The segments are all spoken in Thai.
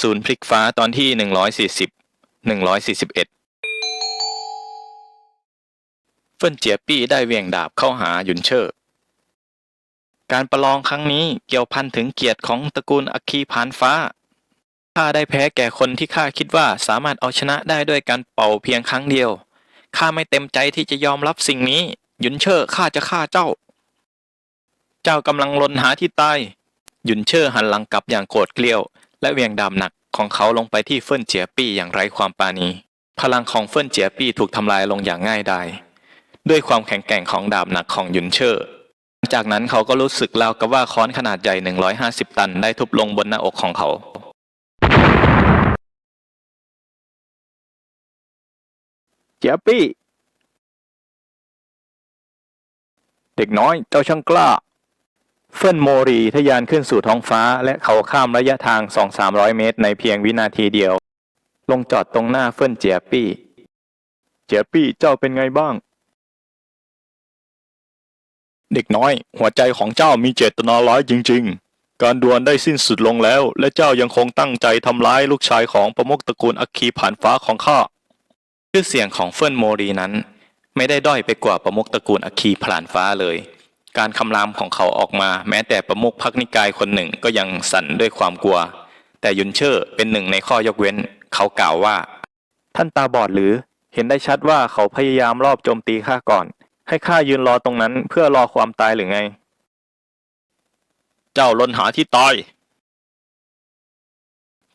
สูรพลิกฟ้าตอนที่หนึ่งร้อยสี่สิบหนึ่งร้อยสี่สิบเอ็ดเฟิ่นเจียปี้ได้เวียงดาบเข้าหาหยุนเชอร์ การประลองครั้งนี้เกี่ยวพันถึงเกียรติของตระกูลอัคคีพานฟ้า ข้าได้แพ้แก่คนที่ข้าคิดว่าสามารถเอาชนะได้ด้วยการเป่าเพียงครั้งเดียว ข้าไม่เต็มใจที่จะยอมรับสิ่งนี้ หยุนเชอร์ข้าจะฆ่าเจ้า เจ้ากำลังลนหาที่ตาย หยุนเชอร์หันหลังกลับอย่างโกรธเกรี้ยว และเหวียงดาบหนักของเขาลงไปที่เฟิ่นเจียปี้อย่างไร้ความปราณี พลังของเฟิ่นเจียปี้ถูกทำลายลงอย่างง่ายดายด้วยความแข็งแกร่งของดาบหนักของยุนเชอร์จากนั้นเขาก็รู้สึกราวกับว่าค้อนขนาดใหญ่ 150 ตันได้ทุบลงบนหน้าอกของเขา เจียปี้ เด็กน้อยเจ้าช่างกล้า เฟิ่นโมรีทะยานขึ้นสู่ท้องฟ้า และเขาข้ามระยะทาง 2-300 เมตร ในเพียงวินาทีเดียว ลงจอดตรงหน้าเฟิ่นเจียปี้ เจียปี้เจ้าเป็นไงบ้าง เด็กน้อย หัวใจของเจ้ามีเจตนาร้ายจริง ๆ การดวลได้สิ้นสุดลงแล้ว และเจ้ายังคงตั้งใจทำร้ายลูกชายของประมุขตระกูลอัคคีผ่านฟ้าของข้าชื่อเสียงของเฟิ่นโมรีนั้น ไม่ได้ด้อยไปกว่าประมุขตระกูลอัคคีผ่านฟ้าเลย การคำรามของเขาออกมา แม้แต่ประมุขพักนิกายคนหนึ่งก็ยังสั่นด้วยความกลัว แต่ยุนเชอร์เป็นหนึ่งในข้อยกเว้น เขากล่าวว่า ท่านตาบอดหรือ เห็นได้ชัดว่าเขาพยายามรอบโจมตีข้าก่อน ให้ข้ายืนรอตรงนั้นเพื่อรอความตายหรือไง เจ้าลนหาที่ตาย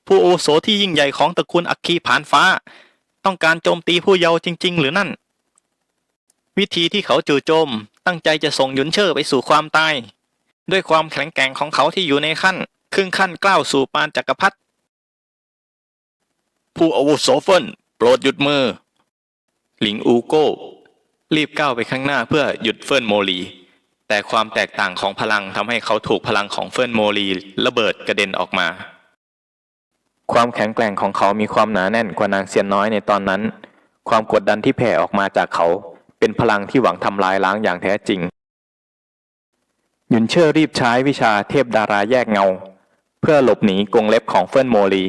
ผู้โอโสที่ยิ่งใหญ่ของตระกูลอัคคีผานฟ้า ต้องการโจมตีผู้เยาว์จริง ๆ หรือนั่น วิธีที่เขาจู่โจม ตั้งใจจะส่งหยุนเชอร์ไปสู่ความตาย ด้วยความแข็งแกร่งของเขาที่อยู่ในขั้น ครึ่งขั้นกล้าวสู่ปานจักรพรรดิผู้อาวุโสเฟินโปรดหยุดมือ หลิงอูโก้ รีบก้าวไปข้างหน้าเพื่อหยุดเฟินโมลี แต่ความแตกต่างของพลังทำให้เขาถูกพลังของเฟินโมลีระเบิดกระเด็นออกมา ความแข็งแกร่งของเขามีความหนาแน่นกว่านางเซียนน้อยในตอนนั้น ความกดดันที่แผ่ออกมาจากเขา เป็นพลังที่หวังทำลายล้างอย่างแท้จริงหยุนเชอร์รีบใช้วิชาเทพดาราแยกเงา เพื่อหลบหนีกรงเล็บของเฟินโมลี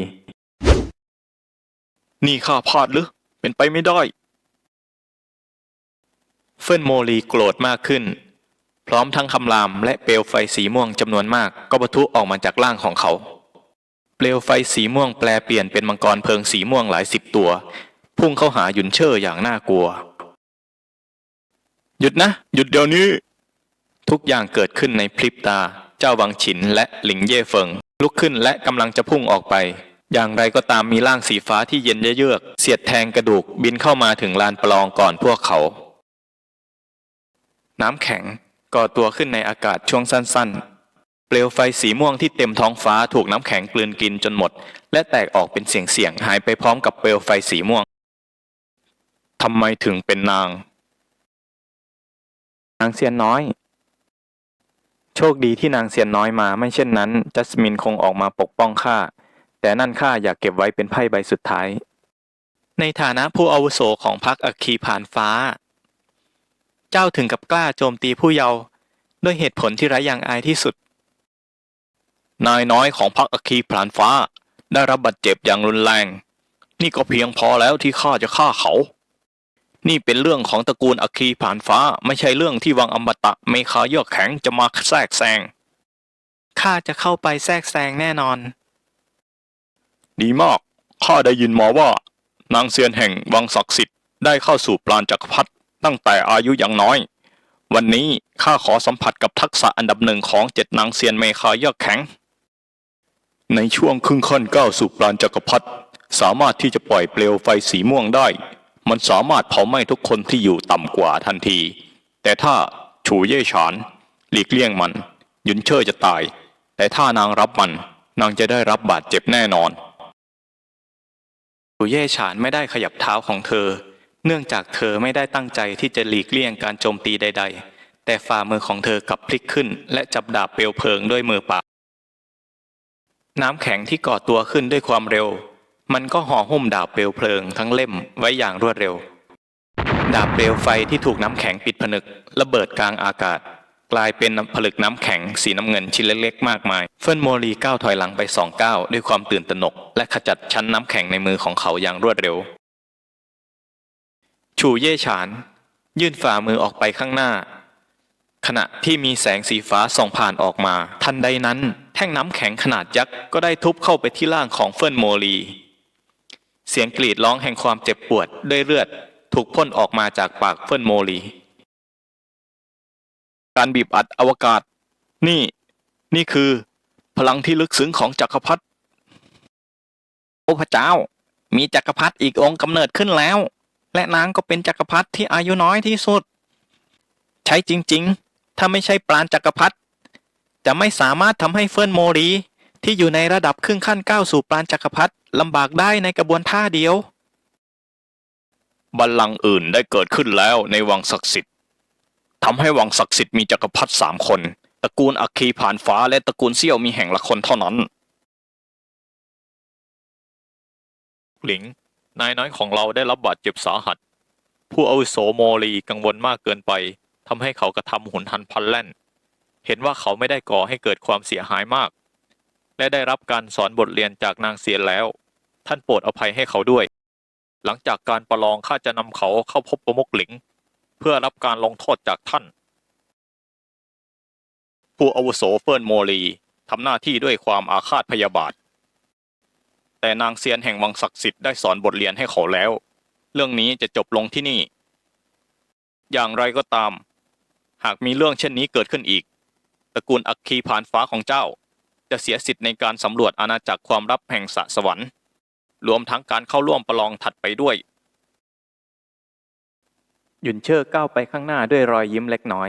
นี่ข้าพลาดหรือ เป็นไปไม่ได้ เฟินโมลีโกรธมากขึ้น พร้อมทั้งคำรามและเปลวไฟสีม่วงจำนวนมากก็ปะทุออกมาจากร่างของเขา เปลวไฟสีม่วงแปลเปลี่ยนเป็นมังกรเพลิงสีม่วงหลายสิบตัว พุ่งเข้าหาหยุนเชอร์อย่างน่ากลัว หยุดนะ หยุดเดี๋ยวนี้ ทุกอย่างเกิดขึ้นในพริบตา เจ้าวังฉินและหลิงเย่เฟิง ลุกขึ้นและกำลังจะพุ่งออกไป อย่างไรก็ตามมีร่างสีฟ้าที่เย็นเยือกเสียดแทงกระดูกบินเข้ามาถึงลานประลองก่อนพวกเขา น้ำแข็งก่อตัวขึ้นในอากาศช่วงสั้น ๆ เปลวไฟสีม่วงที่เต็มท้องฟ้าถูกน้ำแข็งกลืนกินจนหมด และแตกออกเป็นเสียงๆหายไปพร้อมกับเปลวไฟสีม่วงทำไมถึงเป็นนาง นางเซียนน้อย โชคดีที่นางเซียนน้อยมาไม่เช่นนั้น จัสมินคงออกมาปกป้องข้า แต่นั่นข้าอยากเก็บไว้เป็นไพ่ใบสุดท้าย ในฐานะผู้อาวุโสของพรรคอัคคีผ่านฟ้า เจ้าถึงกับกล้าโจมตีผู้เยาว์ด้วยเหตุผลที่ไร้ยางอายที่สุด นายน้อยของพรรคอัคคีผ่านฟ้า ได้รับบาดเจ็บอย่างรุนแรง นี่ก็เพียงพอแล้วที่ข้าจะฆ่าเขา นี่เป็นเรื่องของตระกูลอคีผ่านฟ้าไม่ใช่เรื่องที่วังอมตะเมคาเยือกแข็งจะมาแทรกแซงข้าจะเข้าไปแทรกแซงแน่นอน ดีมากข้าได้ยินมาว่า นางเซียนแห่งวังศักดิ์สิทธิ์ได้เข้าสู่ปราณจักรพรรดิตั้งแต่อายุยังน้อย วันนี้ข้าขอสัมผัสกับทักษะอันดับหนึ่งของเจ็ดนางเซียนเมคาเยือกแข็ง ในช่วงครึ่งค่อนก้าวสู่ปราณจักรพรรดิสามารถที่จะปล่อยเปลวไฟสีม่วงได้ มันสามารถเผาไหม้ทุกคนที่อยู่ต่ำกว่าทันที แต่ถ้าฉูเย่ฉาน หลีกเลี่ยงมัน ยุนเชอร์จะตาย แต่ถ้านางรับมัน นางจะได้รับบาดเจ็บแน่นอนฉูเย่ฉานไม่ได้ขยับเท้าของเธอ เนื่องจากเธอไม่ได้ตั้งใจที่จะหลีกเลี่ยงการโจมตีใด ๆ แต่ฝ่ามือของเธอกลับพลิกขึ้น และจับดาบเปลวเพลิงด้วยมือเปล่าน้ำแข็งที่ก่อตัวขึ้นด้วยความเร็ว มันก็ห่อหุ้มดาบเปลวเพลิงทั้งเล่มไว้อย่างรวดเร็ว ดาบเปลวไฟที่ถูกน้ำแข็งปิดผนึกระเบิดกลางอากาศ กลายเป็นผลึกน้ำแข็งสีน้ำเงินชิ้นเล็กๆมากมาย เฟินโมลีก้าวถอยหลังไปสองก้าวด้วยความตื่นตระหนก และขจัดชั้นน้ำแข็งในมือของเขาอย่างรวดเร็ว ชูเย่ฉาน ยื่นฝ่ามือออกไปข้างหน้า ขณะที่มีแสงสีฟ้าส่องผ่านออกมา ทันใดนั้น แท่งน้ำแข็งขนาดยักษ์ก็ได้ทุบเข้าไปที่ร่างของเฟินโมลี เสียงกรีดร้องแห่งความเจ็บปวดด้วยเลือดถูกพ่นออกมาจากปากเฟินโมลี การบีบอัดอวกาศ นี่ นี่คือ พลังที่ลึกซึ้งของจักรพรรดิโอ้พระเจ้า มีจักรพรรดิอีกองค์กำเนิดขึ้นแล้ว และนางก็เป็นจักรพรรดิที่อายุน้อยที่สุด ใช่จริง ๆ ถ้าไม่ใช่ปราณจักรพรรดิจะไม่สามารถทำให้เฟิร์นโมรีที่อยู่ในระดับครึ่งขั้นก้าวสู่ปราณจักรพรรดิ ลำบากได้ในกระบวนท่าเดียว บัลลังก์อื่นได้เกิดขึ้นแล้วในวังศักดิ์สิทธิ์ทำให้วังศักดิ์สิทธิ์มีจักรพรรดิสามคน ตระกูลอัคคีผ่านฟ้าและตระกูลเซี่ยวมีแห่งละคนเท่านั้น หลิง นายน้อยของเราได้รับบาดเจ็บสาหัส ผู้อาวุโสโมลีกังวลมากเกินไปทำให้เขากระทำหุนหันพลันแล่น เห็นว่าเขาไม่ได้ก่อให้เกิดความเสียหายมาก และได้รับการสอนบทเรียนจากนางเซียนแล้ว ท่านโปรดอภัยให้เขาด้วย หลังจากการประลองข้าจะนำเขาเข้าพบประมกหลิง เพื่อรับการลงโทษจากท่าน ผู้อาวุโสเฟิร์นโมลีทำหน้าที่ด้วยความอาฆาตพยาบาท แต่นางเซียนแห่งวังศักดิ์สิทธิ์ได้สอนบทเรียนให้เขาแล้ว เรื่องนี้จะจบลงที่นี่ อย่างไรก็ตาม หากมีเรื่องเช่นนี้เกิดขึ้นอีก ตระกูลอัคคีผ่านฟ้าของเจ้า จะเสียสิทธิ์ในการสำรวจอาณาจักรความลับแห่งสะสวรรค์ รวมทั้งการเข้าร่วมประลองถัดไปด้วย หยุนเชิ่อก้าวไปข้างหน้าด้วยรอยยิ้มเล็กน้อย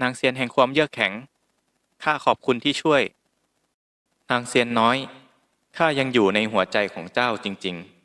นางเซียนแห่งความเยือกแข็ง ข้าขอบคุณที่ช่วย นางเซียนน้อย ข้ายังอยู่ในหัวใจของเจ้าจริง ๆ